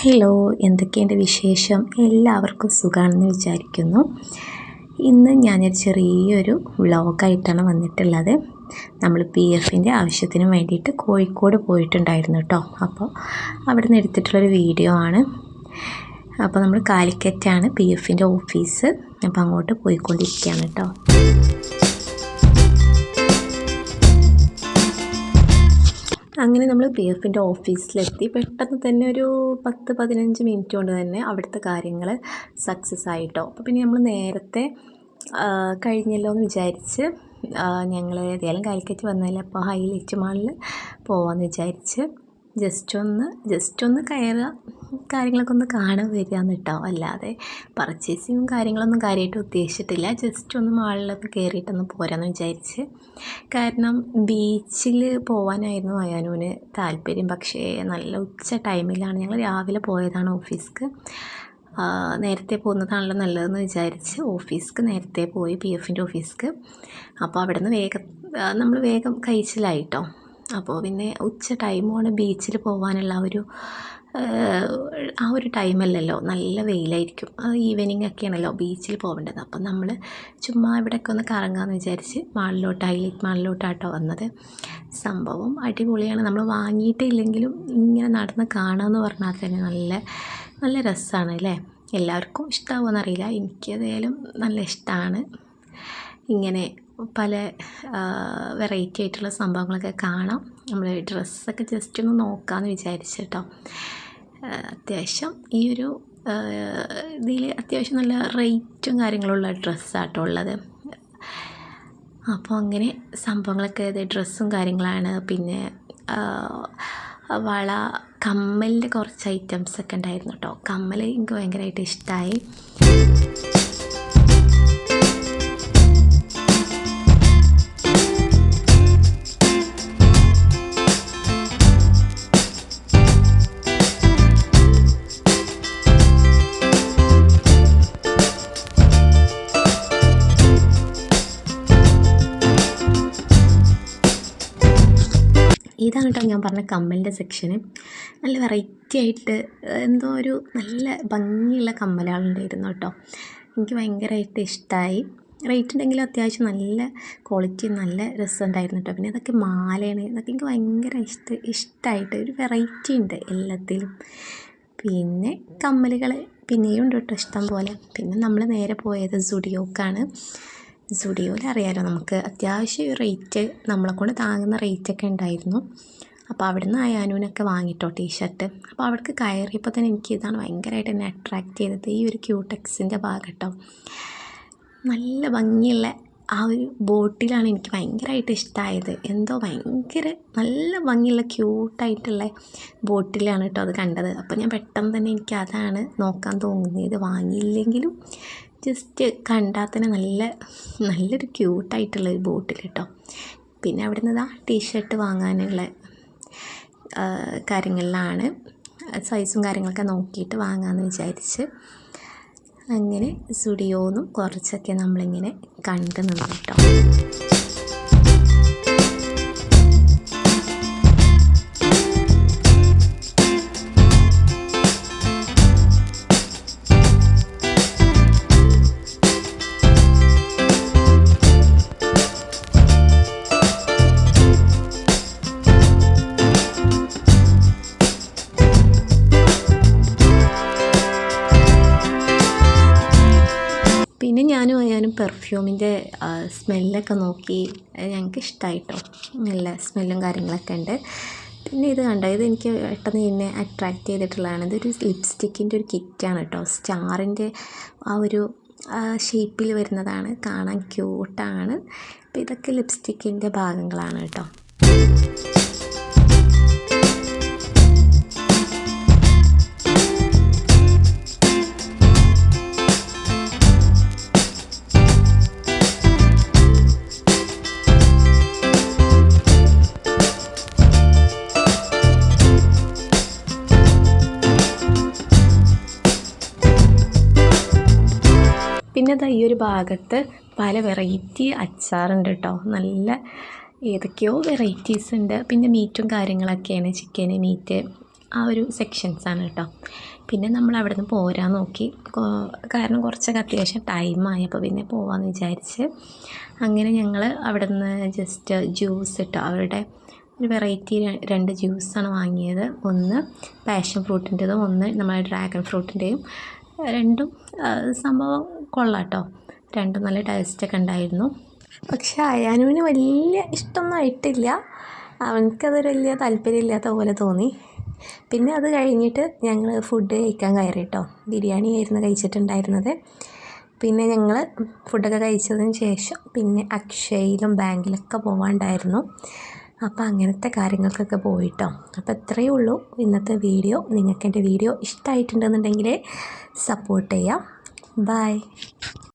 Hello എന്തൊക്കെയുണ്ട് വിശേഷം? എല്ലാവർക്കും സുഖമാണെന്ന് വിചാരിക്കുന്നു. ഇന്ന് ഞാനൊരു ചെറിയൊരു വ്ളോഗായിട്ടാണ് വന്നിട്ടുള്ളത്. നമ്മൾ പി എഫിന്റെ ആവശ്യത്തിന് വേണ്ടിയിട്ട് കോഴിക്കോട് പോയിട്ടുണ്ടായിരുന്നു കേട്ടോ അപ്പോൾ അവിടെ നിന്ന് എടുത്തിട്ടുള്ളൊരു വീഡിയോ ആണ്. അപ്പോൾ നമ്മൾ കാലിക്കറ്റാണ് പി എഫിന്റെ ഓഫീസ്. അപ്പോൾ അങ്ങോട്ട് പോയിക്കൊണ്ടിരിക്കുകയാണ് കേട്ടോ അങ്ങനെ നമ്മൾ പി എഫിന്റെ ഓഫീസിലെത്തി പെട്ടെന്ന് തന്നെ ഒരു പത്ത് പതിനഞ്ച് മിനിറ്റ് കൊണ്ട് തന്നെ അവിടുത്തെ കാര്യങ്ങൾ സക്സസ് ആയിട്ടോ. അപ്പോൾ പിന്നെ നമ്മൾ നേരത്തെ കഴിഞ്ഞല്ലോ എന്ന് വിചാരിച്ച് ഞങ്ങൾ ഏതായാലും കാലിക്കറ്റ് വന്നതല്ലേ അപ്പോൾ ഹൈ ഹൈലൈറ്റ് മാളിൽ പോവാമെന്ന് വിചാരിച്ച് ജസ്റ്റ് ഒന്ന് ജസ്റ്റ് ഒന്ന് കയറുക കാര്യങ്ങളൊക്കെ ഒന്ന് കാണാൻ വരികയെന്ന് കേട്ടോ അല്ലാതെ പർച്ചേസിങ്ങും കാര്യങ്ങളൊന്നും കാര്യമായിട്ട് ഉദ്ദേശിച്ചിട്ടില്ല. ജസ്റ്റ് ഒന്ന് മാളിലൊന്ന് കയറിയിട്ടൊന്ന് പോരാന്ന് വിചാരിച്ച്. കാരണം ബീച്ചിൽ പോകാനായിരുന്നു അയാനൂന് താല്പര്യം. പക്ഷേ നല്ല ഉച്ച ടൈമിലാണ് ഞങ്ങൾ രാവിലെ പോയതാണ് ഓഫീസ്ക്ക്. നേരത്തെ പോകുന്നതാണല്ലോ നല്ലതെന്ന് വിചാരിച്ച് ഓഫീസ്ക്ക് നേരത്തെ പോയി പി എഫിന്റെ ഓഫീസ്ക്ക്. അപ്പോൾ അവിടെ നിന്ന് വേഗം നമ്മൾ വേഗം കഴിച്ചിലായിട്ടോ അപ്പോൾ പിന്നെ ഉച്ച ടൈമാണ് ബീച്ചിൽ പോകാനുള്ള ഒരു ആ ഒരു ടൈമല്ലല്ലോ നല്ല വെയിലായിരിക്കും. ഈവനിങ് ഒക്കെയാണല്ലോ ബീച്ചിൽ പോകേണ്ടത് അപ്പം നമ്മൾ ചുമ്മാ ഇവിടെയൊക്കെ ഒന്ന് കറങ്ങാമെന്ന് വിചാരിച്ച് മാളിലോട്ട് ഹൈലൈറ്റ് മാളിലോട്ടാട്ടോ വന്നത്. സംഭവം അടിപൊളിയാണ്. നമ്മൾ വാങ്ങിയിട്ടില്ലെങ്കിലും ഇങ്ങനെ നടന്ന് കാണാമെന്ന് പറഞ്ഞാൽ തന്നെ നല്ല നല്ല രസമാണ് അല്ലേ? എല്ലാവർക്കും ഇഷ്ടമാവുമെന്നറിയില്ല എനിക്കതേലും നല്ല ഇഷ്ടമാണ് ഇങ്ങനെ പല വെറൈറ്റി ആയിട്ടുള്ള സംഭവങ്ങളൊക്കെ കാണാം. നമ്മൾ ഡ്രസ്സൊക്കെ ജസ്റ്റ് ഒന്ന് നോക്കാമെന്ന് വിചാരിച്ചു കേട്ടോ. അത്യാവശ്യം ഈ ഒരു ഇതിൽ അത്യാവശ്യം നല്ല റേറ്റും കാര്യങ്ങളുള്ള ഡ്രസ്സാട്ടോ ഉള്ളത്. അപ്പോൾ അങ്ങനെ സംഭവങ്ങളൊക്കെ ഡ്രസ്സും കാര്യങ്ങളാണ്. പിന്നെ വള കമ്മലിന്റെ കുറച്ച് ഐറ്റംസ് ഒക്കെ ഉണ്ടായിരുന്നു കേട്ടോ കമ്മൽ എനിക്ക് ഭയങ്കരമായിട്ട് ഇഷ്ടമായി ഇതാണ് കേട്ടോ ഞാൻ പറഞ്ഞ കമ്മലിന്റെ സെക്ഷന് നല്ല വെറൈറ്റി ആയിട്ട് എന്തോ ഒരു നല്ല ഭംഗിയുള്ള കമ്മലുകളുണ്ടായിരുന്നു കേട്ടോ. എനിക്ക് ഭയങ്കരമായിട്ട് ഇഷ്ടമായി റേറ്റ് ഉണ്ടെങ്കിലും അത്യാവശ്യം നല്ല ക്വാളിറ്റി നല്ല രസമുണ്ടായിരുന്നു കേട്ടോ. പിന്നെ അതൊക്കെ മാലയാണ്. അതൊക്കെ എനിക്ക് ഭയങ്കര ഇഷ്ട ഇഷ്ടമായിട്ട് ഒരു വെറൈറ്റി ഉണ്ട് എല്ലാത്തിലും. പിന്നെ കമ്മലുകൾ പിന്നെയും ഉണ്ട് കേട്ടോ ഇഷ്ടം പോലെ. പിന്നെ നമ്മൾ നേരെ പോയത് സുഡിയോക്കാണ്. സുഡിയോയിൽ അറിയാലോ നമുക്ക് അത്യാവശ്യം റേറ്റ് നമ്മളെ കൊണ്ട് താങ്ങുന്ന റേറ്റൊക്കെ ഉണ്ടായിരുന്നു. അപ്പോൾ അവിടെ നിന്ന് അയാനൂനൊക്കെ വാങ്ങിട്ടോ ടീഷർട്ട് അപ്പോൾ അവിടേക്ക് കയറിയപ്പോൾ തന്നെ എനിക്ക് ഇതാണ് ഭയങ്കരമായിട്ട് എന്നെ അട്രാക്റ്റ് ചെയ്തത് ഈ ഒരു ക്യൂടെക്സിന്റെ ഭാഗം കേട്ടോ നല്ല ഭംഗിയുള്ള ആ ഒരു ബോട്ടിലാണ് എനിക്ക് ഭയങ്കരമായിട്ട് ഇഷ്ടമായത് എന്തോ ഭയങ്കര നല്ല ഭംഗിയുള്ള ക്യൂട്ടായിട്ടുള്ള ബോട്ടിലാണ് കേട്ടോ അത് കണ്ടത്. അപ്പോൾ ഞാൻ പെട്ടെന്ന് തന്നെ എനിക്ക് അതാണ് നോക്കാൻ തോന്നുന്നത് വാങ്ങിയില്ലെങ്കിലും ജസ്റ്റ് കണ്ടാൽ തന്നെ നല്ല നല്ലൊരു ക്യൂട്ടായിട്ടുള്ളൊരു ബോട്ടിൽ കേട്ടോ. പിന്നെ അവിടെ നിന്ന് ടീഷർട്ട് വാങ്ങാനുള്ള കാര്യങ്ങളിലാണ്. സൈസും കാര്യങ്ങളൊക്കെ നോക്കിയിട്ട് വാങ്ങാമെന്ന് വിചാരിച്ച് അങ്ങനെ സ്റ്റുഡിയോന്നും കുറച്ചൊക്കെ നമ്മളിങ്ങനെ കണ്ടു നിന്നു പെർഫ്യൂമിന്റെ സ്മെല്ലൊക്കെ നോക്കി. ഞങ്ങൾക്ക് ഇഷ്ടമായിട്ടോ നല്ല സ്മെല്ലും കാര്യങ്ങളൊക്കെ ഉണ്ട്. പിന്നെ ഇത് കണ്ടോ? ഇത് എനിക്ക് പെട്ടെന്ന് എന്നെ അട്രാക്റ്റ് ചെയ്തിട്ടുള്ളതാണ്. ഇതൊരു ലിപ്സ്റ്റിക്കിന്റെ ഒരു കിറ്റാണ് കേട്ടോ. സ്റ്റാറിന്റെ ആ ഒരു ഷേപ്പിൽ വരുന്നതാണ്. കാണാൻ ക്യൂട്ടാണ് അപ്പോൾ ഇതൊക്കെ ലിപ്സ്റ്റിക്കിന്റെ ഭാഗങ്ങളാണ് കേട്ടോ. പിന്നെ ദാ ഈ ഒരു ഭാഗത്ത് പല വെറൈറ്റി അച്ചാറുണ്ട് കേട്ടോ നല്ല ഏതൊക്കെയോ വെറൈറ്റീസ് ഉണ്ട്. പിന്നെ മീറ്റും കാര്യങ്ങളൊക്കെയാണ് ചിക്കൻ മീറ്റ് ആ ഒരു സെക്ഷൻസാണ് കേട്ടോ പിന്നെ നമ്മൾ അവിടെ നിന്ന് പോരാൻ നോക്കി. കാരണം കുറച്ചൊക്കെ അത്യാവശ്യം ടൈമായി അപ്പോൾ പിന്നെ പോവാമെന്ന് വിചാരിച്ച് അങ്ങനെ ഞങ്ങൾ അവിടെ നിന്ന് ജസ്റ്റ് ജ്യൂസ് ഇട്ടോ അവരുടെ ഒരു വെറൈറ്റി രണ്ട് ജ്യൂസാണ് വാങ്ങിയത്. ഒന്ന് പാഷൻ ഫ്രൂട്ടിന്റെതും ഒന്ന് നമ്മുടെ ഡ്രാഗൺ ഫ്രൂട്ടിന്റെയും രണ്ടും സംഭവം കൊള്ളാട്ടോ. രണ്ടും നല്ല ടേസ്റ്റൊക്കെ ഉണ്ടായിരുന്നു. പക്ഷേ അയാനുവിന് വലിയ ഇഷ്ടമൊന്നും ആയിട്ടില്ല. അവനക്കതൊരു വലിയ താല്പര്യമില്ലാത്ത പോലെ തോന്നി. പിന്നെ അത് കഴിഞ്ഞിട്ട് ഞങ്ങൾ ഫുഡ് കഴിക്കാൻ കയറി കേട്ടോ ബിരിയാണി ആയിരുന്നു കഴിച്ചിട്ടുണ്ടായിരുന്നത്. പിന്നെ ഞങ്ങൾ ഫുഡൊക്കെ കഴിച്ചതിന് ശേഷം പിന്നെ അക്ഷയയിലും ബാങ്കിലൊക്കെ പോകാണ്ടായിരുന്നു അപ്പോൾ അങ്ങനത്തെ കാര്യങ്ങൾക്കൊക്കെ പോയിട്ടോ. അപ്പോൾ ഇത്രയേ ഉള്ളൂ ഇന്നത്തെ വീഡിയോ. നിങ്ങൾക്ക് എന്റെ വീഡിയോ ഇഷ്ടമായിട്ടുണ്ടെന്നുണ്ടെങ്കിൽ സപ്പോർട്ട് ചെയ്യാം. ബൈ